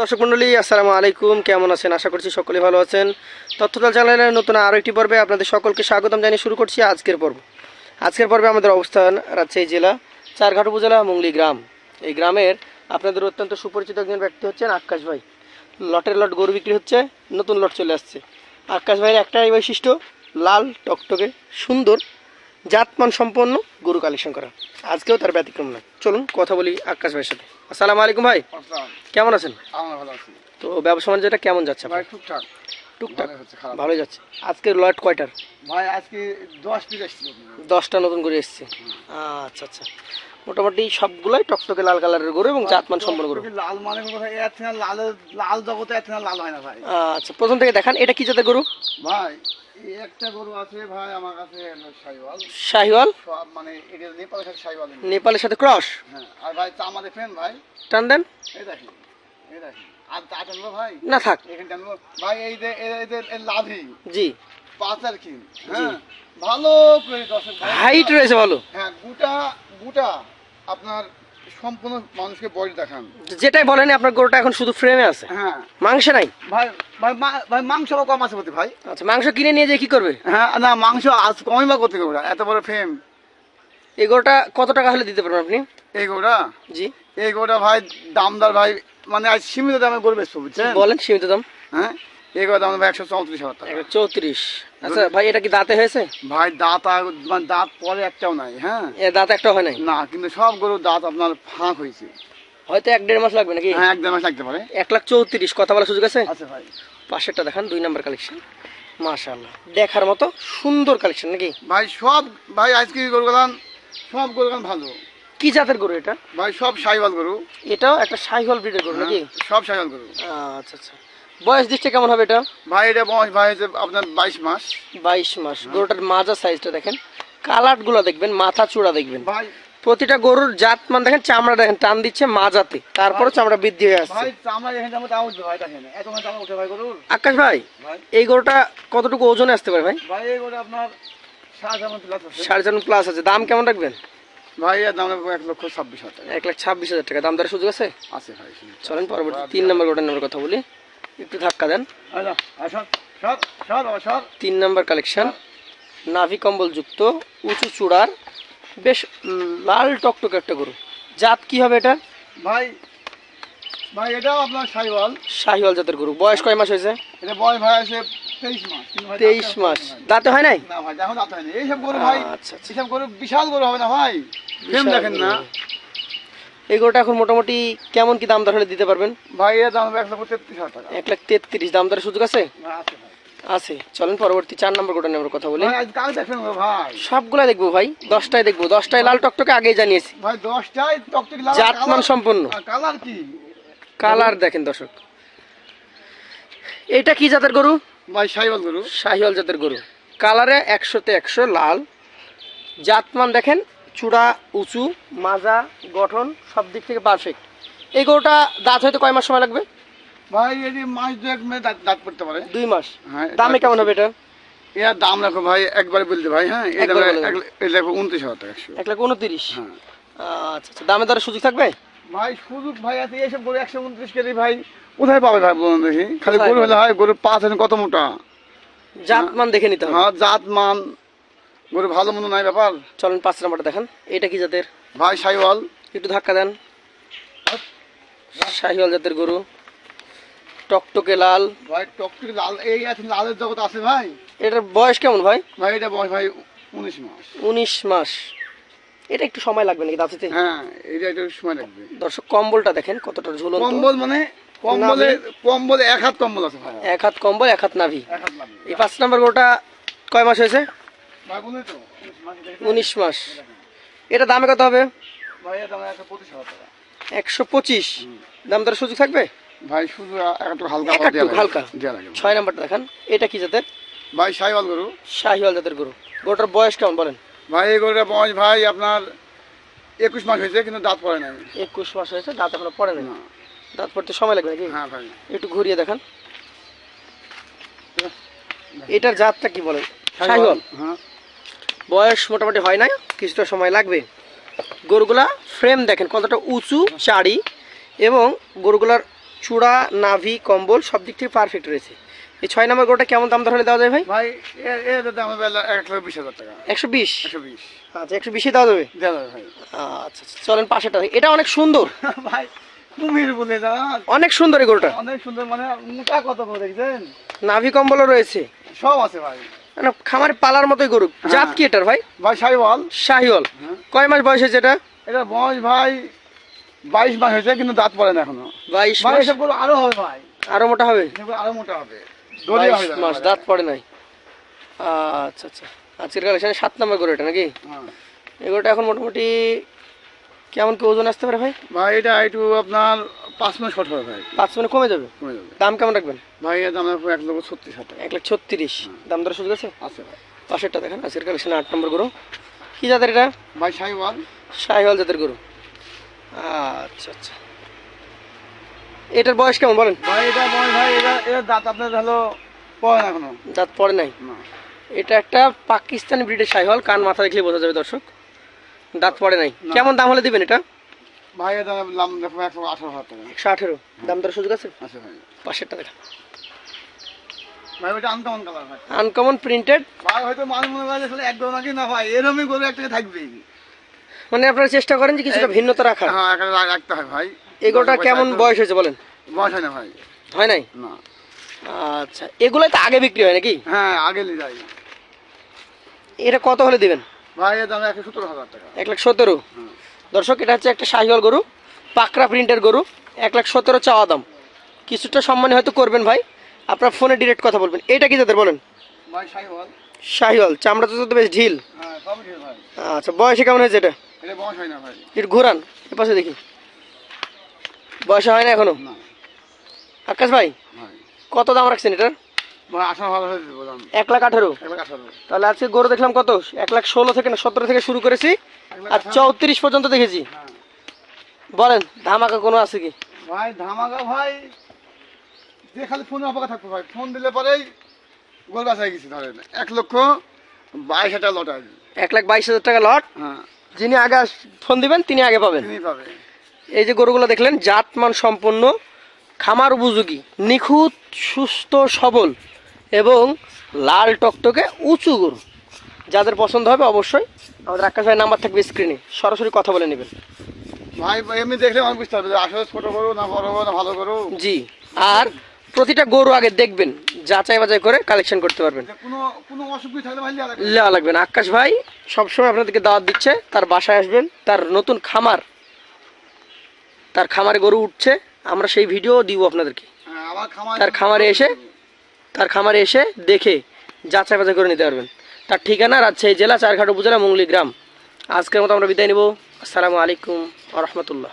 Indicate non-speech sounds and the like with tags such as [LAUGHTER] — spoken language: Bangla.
দর্শক মন্ডলী, আসসালামু আলাইকুম। কেমন আছেন? আশা করছি সকলে ভালো আছেন। তথ্যতাল চ্যানেলের নতুন আরও একটি পর্বে আপনাদের সকলকে স্বাগতম জানিয়ে শুরু করছি আজকের পর্ব। আজকের পর্বে আমাদের অবস্থান রাজশাহী জেলা, চারঘাট উপজেলা, মুংলি গ্রাম। এই গ্রামের আপনাদের অত্যন্ত সুপরিচিত একজন ব্যক্তি হচ্ছেন আকাশ ভাই। লটের লট গরু বিক্রি হচ্ছে, নতুন লট চলে আসছে। আকাশ ভাইয়ের একটাই বৈশিষ্ট্য, লাল টকটকে সুন্দর জাতমান সম্পন্ন গরু কালেকশন করা। আজকেও তার ব্যতিক্রম নয়। চলুন কথা বলি আকাশ ভাইয়ের সাথে। আসসালামু আলাইকুম ভাই। কেমন আছেন? ভালো তো ব্যবসা বাণিজ্যটা কেমন যাচ্ছে ভাই টুকটাক। ভালোই যাচ্ছে। আজকের লট কয়টার? ভাই আজকে দশ পিস আসছিল দশটা নতুন করে এসছে। আচ্ছা আচ্ছা। মোটামুটি সবগুলাই টকটকে লাল কালারের গরু এবং জাতমান সম্পন্ন গরু। লাল মানে লাল লাল জগতে লাল হয় না ভাই। আচ্ছা প্রথম থেকে দেখান এটা কি জাতের গরু? ভাই একটা গরু আছে ভাই আমার কাছে হলো শাহিওয়াল শাহিওয়াল মানে এটা নেপালের সাথে শাহিওয়াল নেপালের সাথে ক্রস? হ্যাঁ আর ভাই চামা দেখবেন ভাই। টান দেন। এই দেখেন এই দেখেন। আর তা টানলো ভাই? না থাক। এখানে ভাই এই যে লাভি জি। পাঁচার কি। হ্যাঁ ভালো করে হাইট রয়েছে ভালো। হ্যাঁ গোটা গোটা আপনার সম্পূর্ণ মানুষকে বডি দেখান। যেটাই বলেন আপনার গরুটা এখন শুধু ফ্রেমে আছে? হ্যাঁ। মাংস নাই? ভাই ভাই ভাই মাংস কম আছে বলতে ভাই। আচ্ছা মাংস কিনে নিয়ে যেয়ে কি করবে? হ্যাঁ না মাংস আজ কমই বা করতে এত বড় ফেম এই গরুটা কত টাকা হলে দিতে পারবেন আপনি? এই গোটা জি। এই গোটা ভাই দামদার ভাই মানে আজ সীমিত দামে গরু বেচবো বুঝছেন? বলেন সীমিত দাম। হ্যাঁ? এই দাম একশো চৌত্রিশ হাজার টাকা। চৌত্রিশ। আচ্ছা ভাই এটা কি দাঁতে হয়েছে? ভাই দাঁত মানে দাঁত পরে একটাও নাই হ্যাঁ? এ দাঁত একটা হয় নাই? না কিন্তু সব গরুর দাঁত আপনার ফাঁক হয়েছে। হয়তো এক দেড় মাস লাগবে নাকি? হ্যাঁ একদম মাস লাগতে পারে। এক লাখ চৌত্রিশ কথা বলার সুযোগ আছে? আচ্ছা ভাই। পাশেরটা দেখান দুই নাম্বার কালেকশন দেখার মতো সুন্দর কালেকশন নাকি? ভাই সব ভাই আজকে গরু গেলাম? সব গরু গেলাম ভালো। কি জাতের গরু এটা? ভাই সব সাইবাল গরু। এটাও একটা সাইহল ব্রিডের গরু নাকি? হ্যাঁ, সব সাইবাল গরু। আচ্ছা আচ্ছা। বয়স দিচ্ছে কেমন হবে এটা? ভাই এটা বয়স ভাই হচ্ছে আপনার বাইশ মাস। বাইশ মাস। গরুটার মাজা সাইজটা দেখেন। কালারগুলো দেখবেন মাথা চূড়া দেখবেন। ভাই। প্রতিটা গরুর জাত মান দেখেন চামড়া দেখেন টান দিচ্ছে মাজাতে। তারপরে চামড়া বৃদ্ধি হয়ে আসছে। আকাশ ভাই এই গরুটা কতটুকু ওজনে আসতে পারে ভাই? সাড়ে চার প্লাস আছে। দাম কেমন রাখবেন? ভাই দাম এক লক্ষ ছাব্বিশ হাজার টাকা। এক লাখ ছাব্বিশ হাজার টাকা। দাম দরের সুযোগ আছে? আছে ভাই চলেন পরবর্তী তিন নম্বর গোটার নম্বর কথা বলি। একটু ধাক্কা দেন। আচ্ছা তিন নম্বর কালেকশন নাভি কম্বল যুক্ত উঁচু চূড়ার বেশ লাল টকটকে একটা গরু। জাত কি হবে এটা ভাই ভাই এটাও আপনার সাইওয়াল। শাহিওয়াল জাতের গরু। বয়স কয় মাস হয়েছে? এটা বয়স ভাই আছে তেইশ মাস হয়। দাঁতে হয় নাই? না ভাই এখন দাঁত হয়নি। এইসব গরু ভাই আচ্ছা আচ্ছা। এইসব গরু বিশাল গরু হবে না ভাই? দেখেন না। এই গরুটা এখন মোটামুটি কেমন কি দাম দর হলে দিতে পারবেন? ভাই এর দাম হবে এক লক্ষ তেত্রিশ হাজার টাকা। এক লাখ তেত্রিশ দাম দরের সুযোগ আছে? আছে আছে। চলেন পরবর্তী চার নম্বর গোটার নম্বর কথা বলি। সবগুলা দেখব ভাই দশটায় দেখব। দশটায় লাল টকটকে আগেই জানিয়েছি। ভাই দশটায় টকটক লাল জাতমান সম্পন্ন। কালার কি? কালার দেখেন দর্শক। এটা কি জাতের গরু? ভাই সাইবাল গরু। শাহিওয়াল জাতের গরু। কালারে একশোতে একশো লাল। জাতমান দেখেন চূড়া উঁচু মাজা গঠন সব দিক থেকে পারফেক্ট এই গরুটা দাঁত হয়তো কয় মাস সময় লাগবে? ভাই এটি মাস দুয়েক মেয়ে দাঁত দাঁত পড়তে পারে। দুই মাস। হ্যাঁ দামে কেমন হবে এটা? এর দাম রাখো ভাই একবারে বলতে ভাই হ্যাঁ এটা রাখো উনত্রিশ হাজার টাকা একশো। এক লাখ উনত্রিশ। হ্যাঁ। আচ্ছা আচ্ছা দামে দরে সুযোগ থাকবে? ভাই সুযোগ ভাই আছে এইসব গরু একশো উনত্রিশ কেজি ভাই কোথায় পাবে ভাই বলুন দেখি? খালি গরু হলে হয় গরু পাঁচ আছে কত মোটা? জাতমান দেখে নিতে হবে। হ্যাঁ জাত মান গরু ভালো মন্দ নাই ব্যাপার। চলেন পাঁচ নাম্বারটা দেখেন। এটা কি জাতের? ভাই সাইওয়াল একটু ধাক্কা দেন। শাহিওয়াল জাতের গরু। টকটকে লাল। ভাই টকটকে লাল এই আছে লালের জগৎ আছে ভাই। এটার বয়স কেমন ভাই? ভাই এটা বয়স ভাই উনিশ মাস। উনিশ মাস। এটা একটু সময় লাগবে নাকি দাঁতিতে হ্যাঁ এটা একটু সময় লাগবে। দর্শক কম্বলটা দেখেন কতটা ঝুলন্ত। কম্বল মানে কম্বলে কম্বলে এক হাত কম্বল আছে ভাই। এক হাত কম্বল এক হাত নাভি। এই পাঁচ নাম্বার গরুটা কয় মাস হয়েছে? উনিশ মাস। এটা দামে কত হবে? একশো পঁচিশ দাম দরের সুযোগ থাকবে? ভাই শুধু একটু হালকা একটু হালকা। ছয় নাম্বারটা দেখেন। এটা কি জাতের? ভাই সাইওয়াল গরু। শাহিওয়াল জাতের গরু। গরুটার বয়স কেমন বলেন? ভাই এই গরুটা বয়স ভাই আপনার একুশ মাস হয়েছে কিন্তু দাঁত পড়ে নাই। একুশ মাস হয়েছে দাঁত এখনও পড়ে নাই। না। দাঁত পড়তে সময় লাগবে নাকি? হ্যাঁ ভাই। একটু ঘুরিয়ে দেখান। এটার জাতটা কি বলেন শাহিওয়াল? হ্যাঁ। বয়স মোটামুটি হয় নাই কিছুটা সময় লাগবে। গরুগুলা ফ্রেম দেখেন কতটা উঁচু চাড়ি এবং গরুগুলার চূড়া নাভি কম্বল সব দিক থেকে পারফেক্ট রয়েছে। এই ছয় নম্বর গরুটা কেমন দাম হলে দেওয়া যায় ভাই? ভাই এ- এর দাম হবে এক বিশ হাজার টাকা। একশো বিশ? একশো বিশ। আচ্ছা একশো বিশে দেওয়া যাবে? দেওয়া যাবে ভাই। আচ্ছা আচ্ছা চলেন পাশেটা এটা অনেক সুন্দর। [LAUGHS] ভাই কুমির বলে না। অনেক সুন্দর এই গরুটা। অনেক সুন্দর মানে মোটা কত করে দেখছেন? নাভি কম্বলও রয়েছে। সব আছে ভাই। মানে খামারে পালার মতোই গরু। জাত কি এটার ভাই? ভাই সাইওয়াল শাহিওয়াল। হ্যাঁ। কয় মাস বয়স হয়েছে এটা? এটা বয়স ভাই বাইশ মাস হয়েছে কিন্তু দাঁত পড়ে না এখনও। বাইশ মাস? এসব গরু আরও হবে ভাই। আরও মোটা হবে? আরও মোটা হবে। বাইশ মাস দাঁত পড়ে নাই। আচ্ছা আচ্ছা। আজকের কালেকশনে সাত নম্বর গরু এটা নাকি? হ্যাঁ। এই এখন মোটামুটি কেমন কি ওজন আসতে পারে ভাই? ভাই এটা একটু আপনার পাঁচ মাস শর্ট হবে ভাই। পাঁচ মানে কমে যাবে? কমে যাবে। দাম কেমন রাখবেন? ভাই এর দাম রাখব এক লক্ষ ছত্রিশ হাজার এক লাখ ছত্রিশ। দাম দর সুযোগ আছে? আছে ভাই। পাশেরটা দেখেন আজকের কালেকশনে আট নম্বর গরু। কি জাতের এটা? ভাই সাইওয়াল। শাহিওয়াল জাতের গরু। আচ্ছা আচ্ছা। এটার বয়স কেমন বলেন? ভাই এটা বয়স ভাই এটা এর দাঁত আপনার হলো পড়ে না এখনও। দাঁত পড়ে নাই? এটা একটা পাকিস্তানি ব্রিডের শাহিওয়াল কান মাথা দেখলে বোঝা যাবে দর্শক। দাঁত পড়ে নাই। কেমন দাম হলে দিবেন এটা? ভাই দাম দেখো একশো আঠারো হাজার টাকা। একশো আঠেরো। দাম দর সুযোগ আছে? আছে ভাই পাশেরটা দেখা ভাই ওইটা আনকমন কালার ভাই। আনকমন প্রিন্টেড ভাই হয়তো মানুষ মনে করে আসলে একদম নাকি না ভাই এরমই গরু একটা থাকবেই। মানে আপনারা চেষ্টা করেন যে কিছুটা ভিন্নতা রাখা হ্যাঁ একটা রাখতে হয় ভাই। কেমন বয়স হয়েছে বলেন? বয়স হয় না ভাই। হয় নাই? না। আচ্ছা এগুলো তো আগে বিক্রি হয় নাকি? হ্যাঁ আগে নিয়ে এটা কত হলে দিবেন? ভাই এর দাম একশো সত্তর হাজার টাকা। এক লাখ সতেরো? দর্শক এটা হচ্ছে একটা শাহিওয়াল গরু পাকড়া প্রিন্টের গরু এক লাখ সতেরো চাওয়া দাম। কিছুটা সম্মানী হয়তো করবেন ভাই। আপনার ফোনে ডিরেক্ট কথা বলবেন। এটা কি তাদের বলেন? ভাই শাহিওয়াল। চামড়া তো বেশ ঢিল। হ্যাঁ আচ্ছা বয়সে কেমন হয়েছে এটা? এটা ঘুরান এ পাশে দেখি। বয়সে হয় না এখনও? আকাশ ভাই। কত দাম রাখছেন এটার? বললাম এক লাখ আঠেরো? তাহলে আজকে গরু দেখলাম কত? এক লাখ ষোলো থেকে না সতেরো থেকে শুরু করেছি আর চৌত্রিশ পর্যন্ত দেখেছি। হ্যাঁ। বলেন ধামাকা কোনো আছে কি? ভাই ধামাকা ভাই যে খালি ফোনে অপেক্ষা থাকতো ভাই। ফোন দিলে পরেই গোল বাস হয়ে গেছে ধরেন। এক লক্ষ বাইশ হাজার লট আছে। এক লাখ বাইশ হাজার টাকা লট? হ্যাঁ। যিনি আগে ফোন দিবেন তিনি আগে পাবেন। পাবে। এই যে গরুগুলো দেখলেন জাতমান সম্পন্ন খামার উপযোগী নিখুঁত সুস্থ সবল। এবং লাল টকটকে উঁচু গরু। যাদের পছন্দ হবে অবশ্যই আমাদের আকাশ ভাই নাম্বার থাকবে স্ক্রিনে সরাসরি কথা বলে নেবেন। ভাই এমনি দেখলে আমি বুঝতে পারবে আসলে ছোট করো না বড় করো না ভালো করো জি আর প্রতিটা গরু আগে দেখবেন যাচাই বাছাই করে কালেকশন করতে পারবেন। লেওয়া লাগবে না। আকাশ ভাই সবসময় আপনাদেরকে দাওয়াত দিচ্ছে তার বাসায় আসবেন তার নতুন খামার তার খামারে গরু উঠছে আমরা সেই ভিডিও দিব আপনাদেরকে। হ্যাঁ, তার খামারে এসে তার খামারে এসে দেখে যাচাই বাছাই করে নিতে পারবেন। তার ঠিকানা রাজশাহী জেলা চারঘাট উপজেলা মুঙ্গলি গ্রাম। আজকের মতো আমরা বিদায় নেব। আসসালামু আলাইকুম রহমতুল্লাহ।